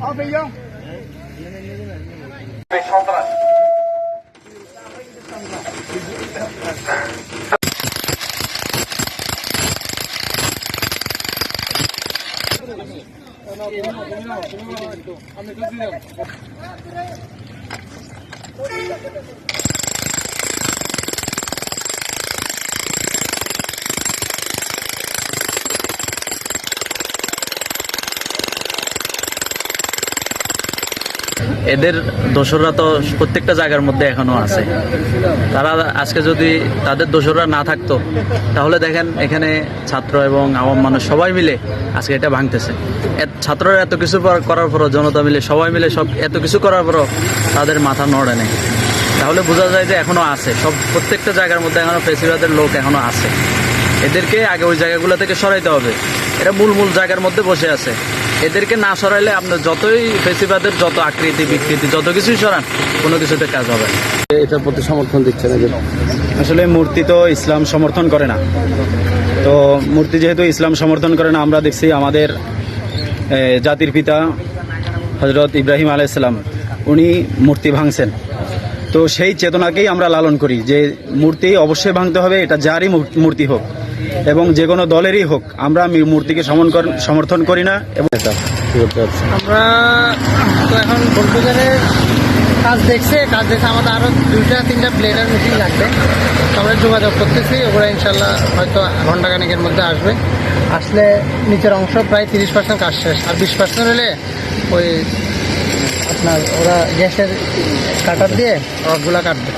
Abi ya. Beş altı. 看那边，那边，那边，那边，都，还没开始呢。এদের দোসররা তো প্রত্যেকটা জায়গার মধ্যে এখনও আছে। তারা আজকে যদি তাদের দোসররা না থাকতো, তাহলে দেখেন এখানে ছাত্র এবং আওয়াম মানুষ সবাই মিলে আজকে এটা ভাঙতেছে। ছাত্ররা এত কিছু করার পরও, জনতা মিলে সবাই মিলে সব এত কিছু করার পরও তাদের মাথা নড়ে নেই। তাহলে বোঝা যায় যে এখনও আছে। সব প্রত্যেকটা জায়গার মধ্যে এখনও ফেসিবাদের লোক এখনও আছে। এদেরকে আগে ওই জায়গাগুলো থেকে সরাইতে হবে। এরা মূল মূল জায়গার মধ্যে বসে আছে। এদেরকে না সরাইলে আপনার যতই ফেসিবাদের যত আকৃতি বিকৃতি যত কিছুই সরান কোনো কিছুতে কাজ হবে না। এটার প্রতি সমর্থন দিচ্ছে এদের আসলে মূর্তি তো ইসলাম সমর্থন করে না। তো মূর্তি যেহেতু ইসলাম সমর্থন করে না আমরা দেখছি আমাদের জাতির পিতা হজরত ইব্রাহিম আলাইসাল্লাম উনি মূর্তি ভাঙছেন। তো সেই চেতনাকেই আমরা লালন করি যে মূর্তি অবশ্যই ভাঙতে হবে এটা যারই মূর্তি হোক। এবং যে কোনো দলেরই হোক, আমরা মূর্তিকে সমর্থন করি না এবং আমরা তো এখন বুলডোজারের কাজ দেখছে কাজ দেখছে আমাদের আরও দুইটা, তিনটা প্লেনার মিটিং লাগবে। আমরা যোগাযোগ করতেছি ওগুলো ইনশাল্লাহ হয়তো ঘণ্টা খানেকের মধ্যে আসবে। আসলে নিচের অংশ প্রায় তিরিশ পার্সেন্ট কাজ শেষ, আর বিশ পার্সেন্ট হলে ওই আপনার ওরা গ্যাসের কাটার দিয়ে রডগুলা কাটবে।